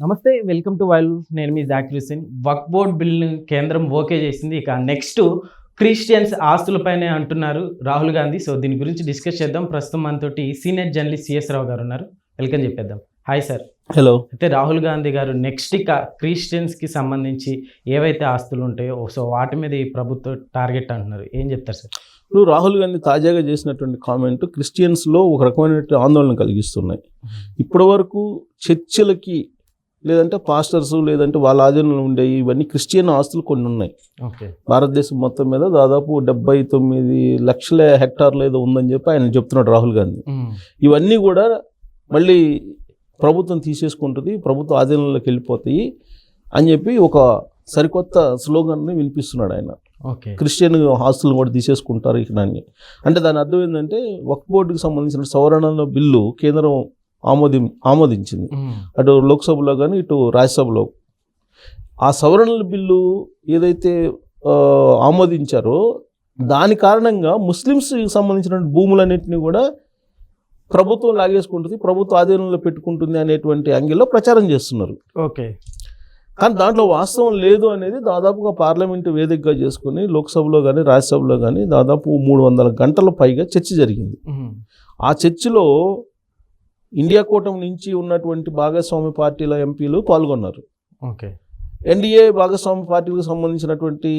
నమస్తే welcome to while నేను మీ జాకిర్ హుసేన్ వక్ board bill కేంద్రం ఓకే చేసింది. ఇక నెక్స్ట్ క్రిస్టియన్స్ ఆస్తులపైనే అంటున్నారు రాహుల్ గాంధీ. సో దీని గురించి డిస్కస్ చేద్దాం. ప్రస్తుతం మనతోటి సీనియర్ జర్నలిస్ట్ సిఎస్ రావు గారు ఉన్నారు. వెల్కమ్ చెప్పేద్దాం. Hi sir. హలో అయితే రాహుల్ గాంధీ గారు నెక్స్ట్ ఇక క్రిస్టియన్స్కి సంబంధించి ఏవైతే ఆస్తులు ఉంటాయో సో వాటి మీద ఈ ప్రభుత్వం టార్గెట్ అంటున్నారు. ఏం చెప్తారు సార్? ఇప్పుడు రాహుల్ గాంధీ తాజాగా చేసినటువంటి కామెంట్ క్రిస్టియన్స్లో ఒక రకమైన ఆందోళన కలిగిస్తున్నాయి. ఇప్పటి వరకు చర్చిలకి లేదంటే పాస్టర్స్ లేదంటే వాళ్ళ ఆధీనంలో ఉండేవి ఇవన్నీ క్రిస్టియన్ ఆస్తులు కొన్ని ఉన్నాయి. భారతదేశం మొత్తం మీద దాదాపు డెబ్బై తొమ్మిది లక్షల హెక్టార్లు ఏదో ఉందని చెప్పి ఆయన చెప్తున్నాడు రాహుల్ గాంధీ. ఇవన్నీ కూడా మళ్ళీ ప్రభుత్వం తీసేసుకుంటుంది ప్రభుత్వ ఆధీనంలోకి వెళ్ళిపోతాయి అని చెప్పి ఒక సరికొత్త స్లోగన్ని వినిపిస్తున్నాడు ఆయన. క్రిస్టియన్ ఆస్తులను కూడా తీసేసుకుంటారు ఇక్కడ అంటే దాని అర్థం ఏంటంటే వక్ఫ్ బోర్డుకి సంబంధించిన సవరణల బిల్లు కేంద్రం ఆమోది ఆమోదించింది. అటు లోక్సభలో కానీ ఇటు రాజ్యసభలో. ఆ సవరణల బిల్లు ఏదైతే ఆమోదించారో దాని కారణంగా ముస్లిమ్స్కి సంబంధించిన భూములన్నింటినీ కూడా ప్రభుత్వం లాగేసుకుంటుంది ప్రభుత్వ ఆధీనంలో పెట్టుకుంటుంది అనేటువంటి యాంగిల్లో ప్రచారం చేస్తున్నారు. ఓకే. కానీ దాంట్లో వాస్తవం లేదు అనేది దాదాపుగా పార్లమెంటు వేదికగా చేసుకుని లోక్సభలో కానీ రాజ్యసభలో కానీ దాదాపు మూడు వందల గంటల పైగా చర్చ జరిగింది. ఆ చర్చలో ఇండియా కూటమి నుంచి ఉన్నటువంటి భాగస్వామి పార్టీల ఎంపీలు పాల్గొన్నారు. ఓకే. ఎన్డీఏ భాగస్వామి పార్టీలకు సంబంధించినటువంటి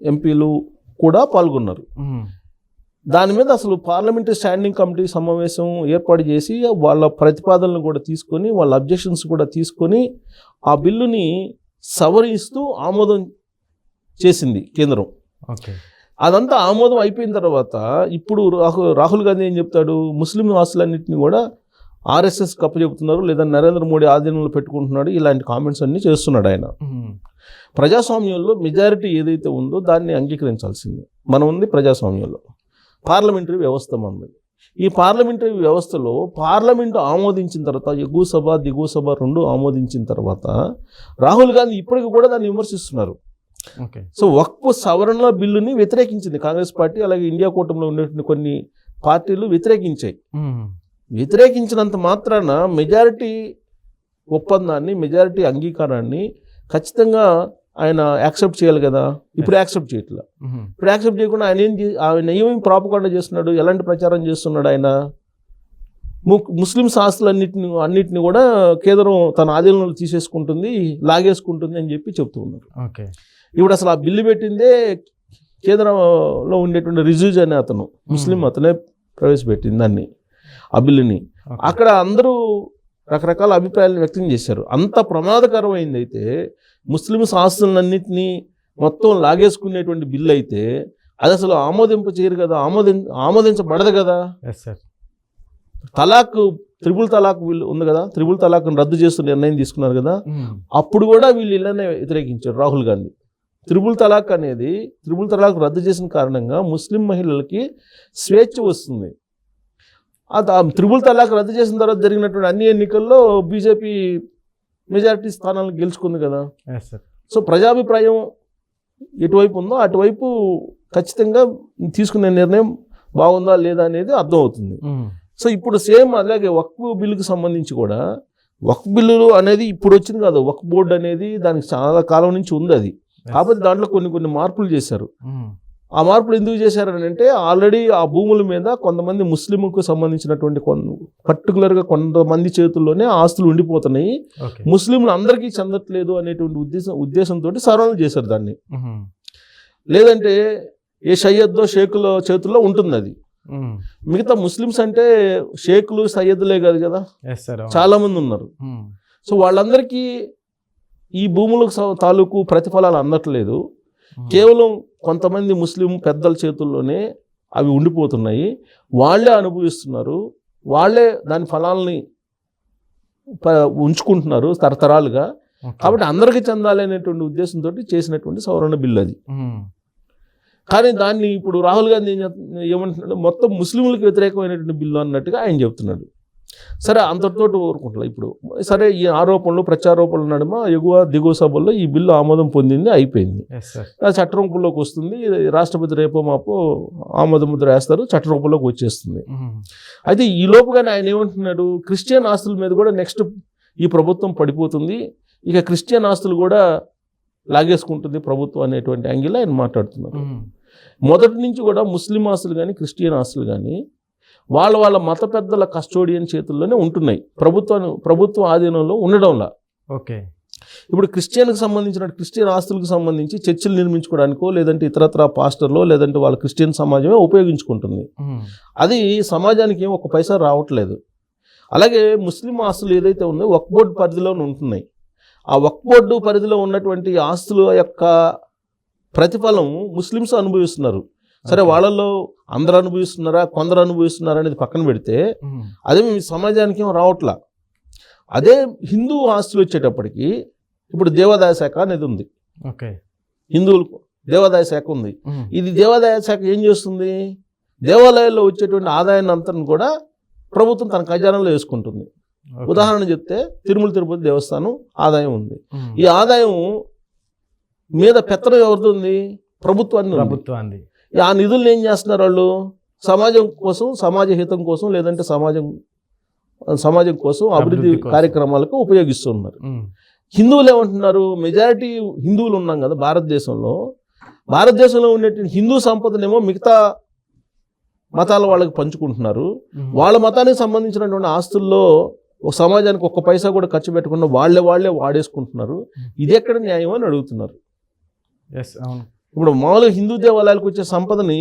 ఎంపీలు కూడా పాల్గొన్నారు. దాని మీద అసలు పార్లమెంటరీ స్టాండింగ్ కమిటీ సమావేశం ఏర్పాటు చేసి వాళ్ళ ప్రతిపాదనలు కూడా తీసుకొని వాళ్ళ అబ్జెక్షన్స్ కూడా తీసుకొని ఆ బిల్లుని సవరిస్తూ ఆమోదం చేసింది కేంద్రం. ఓకే. అదంతా ఆమోదం అయిపోయిన తర్వాత ఇప్పుడు రాహుల్ రాహుల్ గాంధీ ఏం చెప్తాడు? ముస్లిం ఆస్తులన్నింటినీ కూడా ఆర్ఎస్ఎస్ కప్పచెబుతున్నారు లేదా నరేంద్ర మోడీ ఆధీనంలో పెట్టుకుంటున్నాడు ఇలాంటి కామెంట్స్ అన్నీ చేస్తున్నాడు ఆయన. ప్రజాస్వామ్యంలో మెజారిటీ ఏదైతే ఉందో దాన్ని అంగీకరించాల్సిందే. మనం ఉంది ప్రజాస్వామ్యంలో. పార్లమెంటరీ వ్యవస్థ మనది. ఈ పార్లమెంటరీ వ్యవస్థలో పార్లమెంటు ఆమోదించిన తర్వాత ఎగువ సభ దిగువ సభ రెండు ఆమోదించిన తర్వాత రాహుల్ గాంధీ ఇప్పటికి కూడా దాన్ని విమర్శిస్తున్నారు. సో వక్ఫ్ సవరణ బిల్లుని వ్యతిరేకించింది కాంగ్రెస్ పార్టీ అలాగే ఇండియా కూటమిలో ఉన్నటువంటి కొన్ని పార్టీలు వ్యతిరేకించాయి. వ్యతిరేకించినంత మాత్రాన మెజారిటీ ఒప్పందాన్ని మెజారిటీ అంగీకారాన్ని ఖచ్చితంగా ఆయన యాక్సెప్ట్ చేయాలి కదా. ఇప్పుడు యాక్సెప్ట్ చేయట్లా. ఇప్పుడు యాక్సెప్ట్ చేయకుండా ఆయన ఏం ఆయన ఏమేమి ప్రాపకాండ చేస్తున్నాడు ఎలాంటి ప్రచారం చేస్తున్నాడు ఆయన? ముస్లిం ఆస్తులన్నిటిని అన్నిటిని కూడా కేంద్రం తన ఆధీనంలో తీసేసుకుంటుంది లాగేసుకుంటుంది అని చెప్పి చెప్తూ ఉన్నారు. ఓకే. ఇప్పుడు అసలు ఆ బిల్లు పెట్టిందే కేంద్రంలో ఉండేటువంటి రిజ్యూజ్ అనే అతను. ముస్లిం అతనే ప్రవేశపెట్టింది దాన్ని. ఆ బిల్లుని అక్కడ అందరూ రకరకాల అభిప్రాయాలను వ్యక్తం చేశారు. అంత ప్రమాదకరమైంది అయితే ముస్లిమ్స్ ఆస్తులన్నింటినీ మొత్తం లాగేసుకునేటువంటి బిల్లు అయితే అది అసలు ఆమోదింప చేయరు కదా? ఆమోదిం ఆమోదించబడదు కదా? తలాక్ త్రిబుల్ తలాక్ వీళ్ళు ఉంది కదా? త్రిబుల్ తలాక్ను రద్దు చేస్తూ నిర్ణయం తీసుకున్నారు కదా? అప్పుడు కూడా వీళ్ళు ఇలానే వ్యతిరేకించారు రాహుల్ గాంధీ. త్రిబుల్ తలాక్ అనేది త్రిబుల్ తలాక్ రద్దు చేసిన కారణంగా ముస్లిం మహిళలకి స్వేచ్ఛ వస్తుంది. త్రిబుల్ తలాక్ రద్దు చేసిన తర్వాత జరిగినటువంటి అన్ని ఎన్నికల్లో బీజేపీ మెజారిటీ స్థానాలను గెలుచుకుంది కదా. సో ప్రజాభిప్రాయం ఎటువైపు ఉందో అటువైపు ఖచ్చితంగా తీసుకునే నిర్ణయం బాగుందా లేదా అనేది అర్థమవుతుంది. సో ఇప్పుడు సేమ్ అలాగే వక్ఫ్ బిల్లుకి సంబంధించి కూడా వక్ఫ్ బిల్లులు అనేది ఇప్పుడు వచ్చింది కాదు వక్ఫ్ బోర్డు అనేది దానికి చాలా కాలం నుంచి ఉంది అది. కాకపోతే దాంట్లో కొన్ని కొన్ని మార్పులు చేశారు. ఆ మార్పులు ఎందుకు చేశారని అంటే ఆల్రెడీ ఆ భూముల మీద కొంతమంది ముస్లింకు సంబంధించినటువంటి కొన్ని పర్టికులర్గా కొంతమంది చేతుల్లోనే ఆస్తులు ఉండిపోతున్నాయి. ముస్లింలు అందరికీ చెందట్లేదు అనేటువంటి ఉద్దేశం ఉద్దేశంతో సవరణ చేశారు దాన్ని. లేదంటే ఏ సయ్యద్దో షేకుల చేతుల్లో ఉంటుంది అది మిగతా ముస్లిమ్స్ అంటే షేకులు సయ్యద్లే కాదు కదా? చాలా మంది ఉన్నారు. సో వాళ్ళందరికీ ఈ భూములకు తాలూకు ప్రతిఫలాలు అందట్లేదు. కేవలం కొంతమంది ముస్లిం పెద్దల చేతుల్లోనే అవి ఉండిపోతున్నాయి. వాళ్ళే అనుభవిస్తున్నారు. వాళ్ళే దాని ఫలాల్ని ప- ఉంచుకుంటున్నారు తరతరాలుగా. కాబట్టి అందరికీ చెందాలి అనేటువంటి ఉద్దేశంతో చేసినటువంటి సవరణ బిల్లు అది. కానీ దాన్ని ఇప్పుడు రాహుల్ గాంధీ ఏమంటున్నాడు? మొత్తం ముస్లింలకు వ్యతిరేకమైనటువంటి బిల్లు అన్నట్టుగా ఆయన చెప్తున్నాడు. సరే అంతటితో ఊరుకుంటా ఇప్పుడు సరే ఈ ఆరోపణలు ప్రత్యారోపణల నడుమ ఎగువ దిగువ సభల్లో ఈ బిల్లు ఆమోదం పొందింది అయిపోయింది. చట్టరూపంలోకి వస్తుంది రాష్ట్రపతి రేపో మాపో ఆమోద ముద్ర వేస్తారు చట్టరూపంలోకి వచ్చేస్తుంది. అయితే ఈ లోపుగానే ఆయన ఏమంటున్నాడు క్రిస్టియన్ ఆస్తుల మీద కూడా నెక్స్ట్ ఈ ప్రభుత్వం పడిపోతుంది ఇక క్రిస్టియన్ ఆస్తులు కూడా లాగేసుకుంటుంది ప్రభుత్వం అనేటువంటి యాంగిల్ ఆయన మాట్లాడుతున్నారు. మొదటి నుంచి కూడా ముస్లిం ఆస్తులు కానీ క్రిస్టియన్ ఆస్తులు కానీ వాళ్ళ వాళ్ళ మత పెద్దల కస్టోడియన్ చేతుల్లోనే ఉంటున్నాయి. ప్రభుత్వం ప్రభుత్వం ఆధీనంలో ఉండడంలా. ఓకే. ఇప్పుడు క్రిస్టియన్కి సంబంధించిన క్రిస్టియన్ ఆస్తులకు సంబంధించి చర్చిలు నిర్మించుకోవడానికో లేదంటే ఇతరత్ర పాస్టర్లో లేదంటే వాళ్ళ క్రిస్టియన్ సమాజమే ఉపయోగించుకుంటుంది. అది సమాజానికి ఏం ఒక పైసా రావట్లేదు. అలాగే ముస్లిం ఆస్తులు ఏదైతే ఉందో వక్ బోర్డు పరిధిలోనే ఉంటున్నాయి. ఆ వక్ బోర్డు పరిధిలో ఉన్నటువంటి ఆస్తుల యొక్క ప్రతిఫలం ముస్లిమ్స్ అనుభవిస్తున్నారు. సరే ఓకే. వాళ్ళల్లో అందరు అనుభవిస్తున్నారా కొందరు అనుభవిస్తున్నారా అనేది పక్కన పెడితే. అదే మీ సమాజానికి ఏం రావట్లా అదే హిందూ ఆస్తులు వచ్చేటప్పటికి ఇప్పుడు దేవాదాయ శాఖ అనేది ఉంది ఓకే హిందువులకు దేవాదాయ శాఖ ఉంది. ఇది దేవాదాయ శాఖ ఏం చేస్తుంది దేవాలయాల్లో వచ్చేటువంటి ఆదాయాన్ని అంతా కూడా ప్రభుత్వం తన ఖజానాలో వేసుకుంటుంది. ఉదాహరణ చెప్తే తిరుమల తిరుపతి దేవస్థానం ఆదాయం ఉంది. ఈ ఆదాయం మీద పెత్తనం ఎవరిది ఉంది ప్రభుత్వాన్ని. ప్రభుత్వాన్ని ఆ నిధులను ఏం చేస్తున్నారు వాళ్ళు? సమాజం కోసం సమాజ హితం కోసం లేదంటే సమాజం సమాజం కోసం అభివృద్ధి. కార్యక్రమాలకు ఉపయోగిస్తున్నారు. హిందువులు ఏమంటున్నారు? మెజారిటీ హిందువులు ఉన్నాం కదా భారతదేశంలో. భారతదేశంలో ఉండేటువంటి హిందూ సంపదనేమో మిగతా మతాల వాళ్ళకి పంచుకుంటున్నారు. వాళ్ళ మతానికి సంబంధించినటువంటి ఆస్తుల్లో ఒక సమాజానికి ఒక్క పైసా కూడా ఖర్చు పెట్టకుండా వాళ్ళే వాళ్ళే వాడేసుకుంటున్నారు. ఇది ఎక్కడ న్యాయం అని అడుగుతున్నారు. ఎస్ అవును. ఇప్పుడు మామూలుగా హిందూ దేవాలయాలకు వచ్చే సంపదని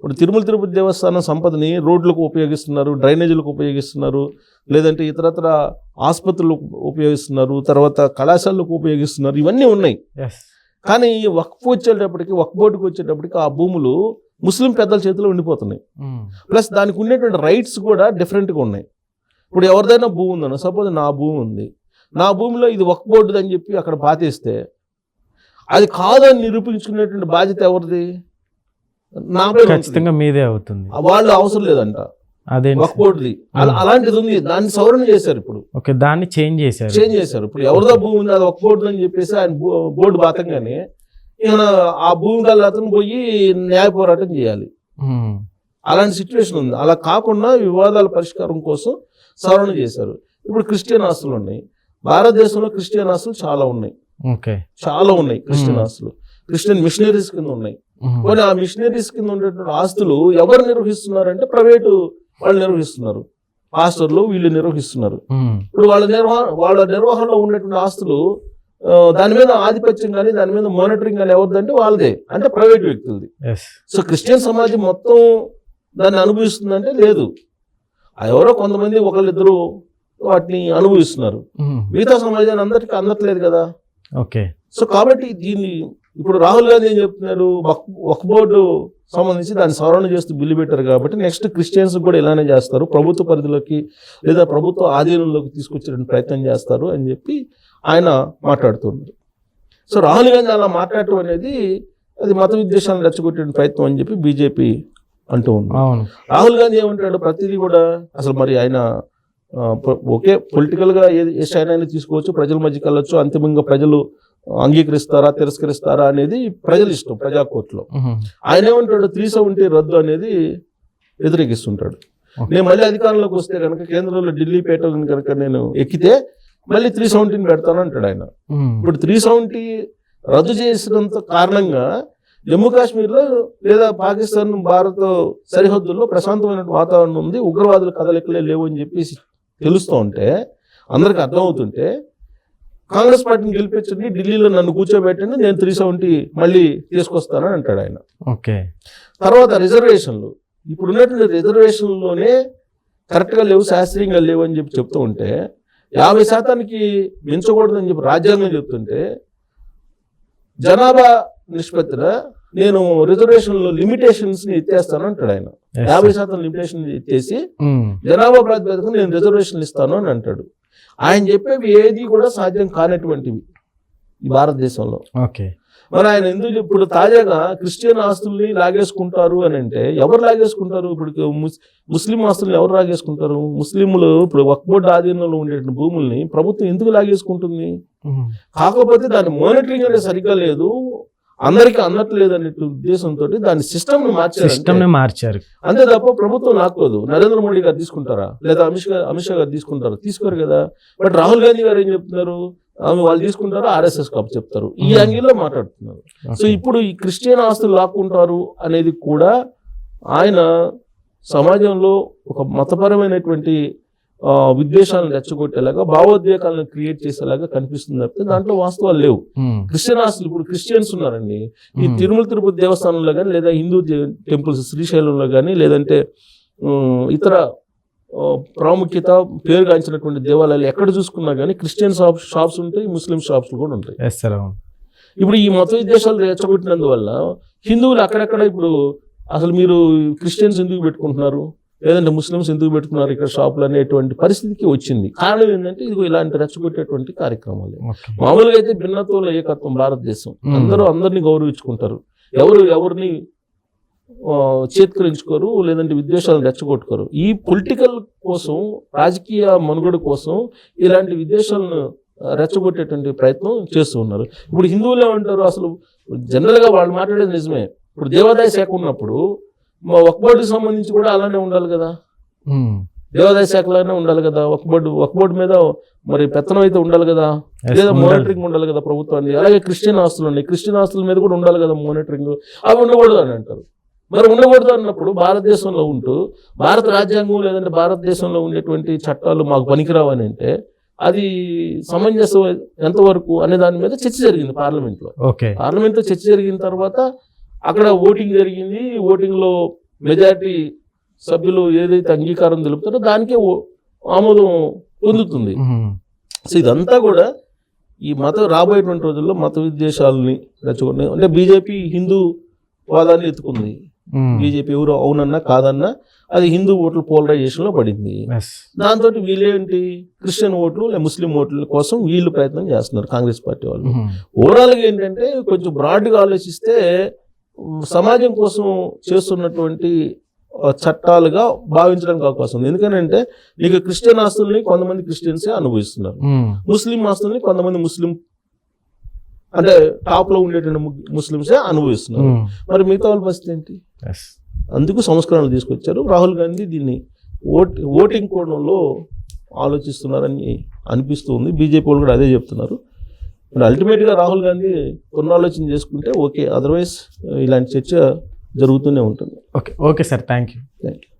ఇప్పుడు తిరుమల తిరుపతి దేవస్థానం సంపదని రోడ్లకు ఉపయోగిస్తున్నారు డ్రైనేజీలకు ఉపయోగిస్తున్నారు లేదంటే ఇతరత్ర ఆసుపత్రులకు ఉపయోగిస్తున్నారు తర్వాత కళాశాలకు ఉపయోగిస్తున్నారు ఇవన్నీ ఉన్నాయి. కానీ ఈ వక్ఫ్ వచ్చేటప్పటికి వక్ఫ్ బోర్డుకి వచ్చేటప్పటికి ఆ భూములు ముస్లిం పెద్దల చేతిలో ఉండిపోతున్నాయి. ఉమ్. ప్లస్ దానికి ఉండేటువంటి రైట్స్ కూడా డిఫరెంట్గా ఉన్నాయి. ఇప్పుడు ఎవరిదైనా భూమి ఉందన్న సపోజ్ నా భూమి ఉంది. నా భూమిలో ఇది వక్ఫ్ బోర్డు అని చెప్పి అక్కడ పాతేస్తే అది కాదని నిరూపించుకునేటువంటి బాధ్యత ఎవరిది? నా పైన ఉంటుంది. ఖచ్చితంగా మీదే అవుతుంది. వాళ్ళు అవసరం లేదంట. అదే వక్ఫ్ బోర్డుది అలా- అలాంటిది ఉంది. దాన్ని సవరణ చేశారు ఇప్పుడు. ఓకే దాన్ని చేంజ్ చేశారు. చేంజ్ చేశారు. ఇప్పుడు ఎవరిదో భూమి ఉంది అది ఒక బోర్డు అని చెప్పేసి ఆయన బోర్డు బాతంగానే ఈయన ఆ భూమి గల అతను పోయి న్యాయ పోరాటం చేయాలి. అలాంటి సిచ్యువేషన్ ఉంది. అలా కాకుండా వివాదాల పరిష్కారం కోసం సవరణ చేశారు. ఇప్పుడు క్రిస్టియన్ ఆస్తులు ఉన్నాయి. భారతదేశంలో క్రిస్టియన్ ఆస్తులు చాలా ఉన్నాయి. చాలా ఉన్నాయి క్రిస్టియన్. ఆస్తులు. క్రిస్టియన్ మిషనరీస్ కింద ఉన్నాయి. ఉమ్. కానీ ఆ మిషనరీస్ కింద ఉండేటువంటి ఆస్తులు ఎవరు నిర్వహిస్తున్నారంటే ప్రైవేటు వాళ్ళు నిర్వహిస్తున్నారు. పాస్టర్లు వీళ్ళు నిర్వహిస్తున్నారు. ఇప్పుడు వాళ్ళ నిర్వహణ వాళ్ళ నిర్వహణలో ఉన్నటువంటి ఆస్తులు దాని మీద ఆధిపత్యం కానీ దాని మీద మానిటరింగ్ కానీ ఎవరిదంటే వాళ్ళదే. అంటే ప్రైవేట్ వ్యక్తులది. సో క్రిస్టియన్ సమాజం మొత్తం దాన్ని అనుభవిస్తుందంటే లేదు. ఎవరో కొంతమంది ఒకళ్ళిద్దరు వాటిని అనుభవిస్తున్నారు. మిగతా సమాజాన్ని అందరికీ అందట్లేదు కదా. ఓకే. సో కాబట్టి దీన్ని ఇప్పుడు రాహుల్ గాంధీ ఏం చెప్తున్నారు? వక్ బోర్డు సంబంధించి దాన్ని సవరణ చేస్తూ బిల్లు పెట్టారు కాబట్టి నెక్స్ట్ క్రిస్టియన్స్ కూడా ఇలానే చేస్తారు. ప్రభుత్వ పరిధిలోకి లేదా ప్రభుత్వ ఆధీనంలోకి తీసుకొచ్చే ప్రయత్నం చేస్తారు అని చెప్పి ఆయన మాట్లాడుతున్నారు. సో రాహుల్ గాంధీ అలా మాట్లాడటం అనేది అది మత విద్వేషాలను రెచ్చగొట్టే ప్రయత్నం అని చెప్పి బీజేపీ అంటూ ఉంది. రాహుల్ గాంధీ ఏమంటాడు? ప్రతిదీ కూడా అసలు మరి ఆయన ఆ, పొ- ఒకే పొలిటికల్గా ఏది ఏ స్టాండ్ అయినా తీసుకోవచ్చు ప్రజల మధ్యకి వెళ్ళొచ్చు అంతిమంగా ప్రజలు అంగీకరిస్తారా తిరస్కరిస్తారా అనేది ప్రజల ఇష్టం ప్రజా కోర్టులో. ఆయన ఏమంటాడు త్రీ సెవెంటీ రద్దు అనేది వ్యతిరేకిస్తుంటాడు. నేను మళ్ళీ అధికారంలోకి వస్తే కనుక కేంద్రంలో ఢిల్లీ పేట కనుక నేను ఎక్కితే మళ్ళీ త్రీ సెవెంటీని పెడతాను అంటాడు ఆయన. ఇప్పుడు త్రీ సెవెంటీ రద్దు చేసినంత కారణంగా జమ్మూ కాశ్మీర్లో లేదా పాకిస్తాన్ భారత్ సరిహద్దుల్లో ప్రశాంతమైన వాతావరణం ఉంది ఉగ్రవాదుల కదలికలే లేవు అని చెప్పేసి తెలుస్తూ ఉంటే అందరికి అర్థమవుతుంటే కాంగ్రెస్ పార్టీని గెలిపించండి ఢిల్లీలో నన్ను కూర్చోబెట్టండి నేను త్రీ సెవెంటీ మళ్ళీ తీసుకొస్తానని అంటాడు ఆయన. ఓకే. తర్వాత రిజర్వేషన్లు. ఇప్పుడు ఉన్నటువంటి రిజర్వేషన్లోనే కరెక్ట్గా లేవు శాస్త్రీయంగా లేవు అని చెప్పి చెప్తూ ఉంటే యాభై శాతానికి మించకూడదని చెప్పి రాజ్యాంగం చెప్తుంటే జనాభా నిష్పత్తిన నేను రిజర్వేషన్లో లిమిటేషన్స్ని ఎత్తేస్తాను అంటాడు ఆయన. యాభై. శాతం లిమిటేషన్ ఎత్తేసి ఉమ్. జనాభా ప్రాతిపదికన నేను రిజర్వేషన్లు ఇస్తాను అని అంటాడు. ఆయన చెప్పేవి ఏది కూడా సాధ్యం కానటువంటివి ఈ భారతదేశంలో. ఓకే మరి ఆయన ఎందుకు ఇప్పుడు తాజాగా క్రిస్టియన్ ఆస్తుల్ని లాగేసుకుంటారు అని అంటే ఎవరు లాగేసుకుంటారు? ఇప్పుడు ముస్- ముస్లిం ఆస్తుల్ని ఎవరు లాగేసుకుంటారు? ముస్లింలు ఇప్పుడు వక్బోర్డ్ ఆధీనంలో ఉండే భూముల్ని ప్రభుత్వం ఎందుకు లాగేసుకుంటుంది? ఉమ్. కాకపోతే దాని మానిటరింగ్ అనేది సరిగ్గా లేదు. అందరికీ అందట్లేదు అనే ఉద్దేశంతో దాని సిస్టమ్ మార్చారు సిస్టమ్ మార్చారు. అంతే తప్ప ప్రభుత్వం లాక్కోదు. నరేంద్ర మోడీ గారు తీసుకుంటారా? లేదా అమిత్ షా అమిత్ షా గారు తీసుకుంటారా? తీసుకోరు కదా. బట్ రాహుల్ గాంధీ గారు ఏం చెప్తున్నారు? ఆమె వాళ్ళు తీసుకుంటారు? ఆర్ఎస్ఎస్ కప్ చెప్తారు. ఈ Hmm. యాంగిల్లో మాట్లాడుతున్నారు. సో ఇప్పుడు ఈ క్రిస్టియన్ ఆస్తులు లాక్కుంటారు అనేది కూడా ఆయన సమాజంలో ఒక మతపరమైనటువంటి విద్వేషాలను రెచ్చగొట్టేలాగా భావోద్వేగాలను క్రియేట్ చేసేలాగా కనిపిస్తుంది తప్పితే దాంట్లో వాస్తవాలు లేవు. క్రిస్టియన్ ఆస్తులు ఇప్పుడు క్రిస్టియన్స్ ఉన్నారండి. ఈ తిరుమల తిరుపతి దేవస్థానంలో కానీ లేదా హిందూ టెంపుల్స్ శ్రీశైలంలో కానీ లేదంటే ఇతర ప్రాముఖ్యత పేరుగాంచినటువంటి దేవాలయాలు ఎక్కడ చూసుకున్నా కానీ క్రిస్టియన్ షాప్ షాప్స్ ఉంటాయి ముస్లిం షాప్స్ కూడా ఉంటాయి. ఇప్పుడు ఈ మత విద్వేషాలు రెచ్చగొట్టినందువల్ల హిందువులు అక్కడక్కడ ఇప్పుడు అసలు మీరు క్రిస్టియన్స్ ఎందుకు పెట్టుకుంటున్నారు? లేదంటే ముస్లిమ్స్ ఎందుకు పెట్టుకున్నారు ఇక్కడ షాపులు అనేటువంటి పరిస్థితికి వచ్చింది. కారణం ఏంటంటే ఇదిగో ఇలాంటి రెచ్చగొట్టేటువంటి కార్యక్రమాలు. మామూలుగా అయితే భిన్నత్వంలో ఏకత్వం భారతదేశం. అందరూ అందరినీ గౌరవించుకుంటారు. ఎవరు ఎవరిని చేత్కరించుకోరు లేదంటే విద్వేషాలను రెచ్చగొట్టుకోరు. ఈ పొలిటికల్ కోసం రాజకీయ మనుగడ కోసం ఇలాంటి విద్వేషాలను రెచ్చగొట్టేటువంటి ప్రయత్నం చేస్తూ ఉన్నారు. ఇప్పుడు హిందువులు ఏమంటారు? అసలు జనరల్గా వాళ్ళు మాట్లాడేది నిజమే. ఇప్పుడు దేవాదాయ శాఖ ఉన్నప్పుడు మా వక్బోర్డుకి సంబంధించి కూడా అలానే ఉండాలి కదా. దేవాదాయ శాఖలోనే ఉండాలి కదా. వక్బోర్డు వక్బోర్డు మీద మరి పెత్తనం అయితే ఉండాలి కదా. లేదా. మానిటరింగ్ ఉండాలి కదా ప్రభుత్వాన్ని. అలాగే క్రిస్టియన్ ఆస్తులు ఉన్నాయి. క్రిస్టియన్ ఆస్తుల మీద కూడా ఉండాలి కదా మానిటరింగ్ అవి ఉండకూడదు అని అంటారు. మరి ఉండకూడదు అన్నప్పుడు భారతదేశంలో ఉంటూ భారత రాజ్యాంగం లేదంటే భారతదేశంలో ఉండేటువంటి చట్టాలు మాకు పనికిరావు అని అంటే అది సమంజసం ఎంతవరకు అనే దాని మీద చర్చ జరిగింది పార్లమెంట్లో. ఓకే. పార్లమెంట్లో చర్చ జరిగిన తర్వాత అక్కడ ఓటింగ్ జరిగింది. ఓటింగ్లో మెజారిటీ సభ్యులు ఏదైతే అంగీకారం తెలుపుతారో దానికే ఆమోదం పొందుతుంది. సో ఇదంతా కూడా ఈ మత రాబోయేటువంటి రోజుల్లో మత విద్వేషాలని రెచ్చగొట్టి అంటే బీజేపీ హిందూ వాదాన్ని ఎత్తుకుంది. బీజేపీ ఎవరు అవునన్నా కాదన్నా అది హిందూ ఓట్ల పోలరైజేషన్లో పడింది దాంతో వీళ్ళేంటి? క్రిస్టియన్ ఓట్లు లేదా ముస్లిం ఓట్ల కోసం వీళ్ళు ప్రయత్నం చేస్తున్నారు కాంగ్రెస్ పార్టీ వాళ్ళు. ఉమ్, ఓవరాల్గా ఏంటంటే కొంచెం బ్రాడ్గా ఆలోచిస్తే సమాజం కోసం చేస్తున్నటువంటి చట్టాలుగా భావించడానికి అవకాశం ఉంది. ఎందుకంటే నీకు క్రిస్టియన్ ఆస్తుల్ని కొంతమంది క్రిస్టియన్సే అనుభవిస్తున్నారు. ముస్లిం ఆస్తుల్ని కొంతమంది ముస్లిం అంటే టాప్లో ఉండేటువంటి ముస్లింసే అనుభవిస్తున్నారు. మరి మిగతా వాళ్ళ పరిస్థితి ఏంటి? అందుకు సంస్కరణలు తీసుకొచ్చారు. రాహుల్ గాంధీ దీన్ని ఓట్ ఓటింగ్ కోణంలో ఆలోచిస్తున్నారని అనిపిస్తుంది బీజేపీ వాళ్ళు కూడా అదే చెప్తున్నారు. మరి అల్టిమేట్గా రాహుల్ గాంధీ పునరాలోచన చేసుకుంటే ఓకే అదర్వైజ్ ఇలాంటి చర్చ జరుగుతూనే ఉంటుంది. Okay okay sir thank you thank you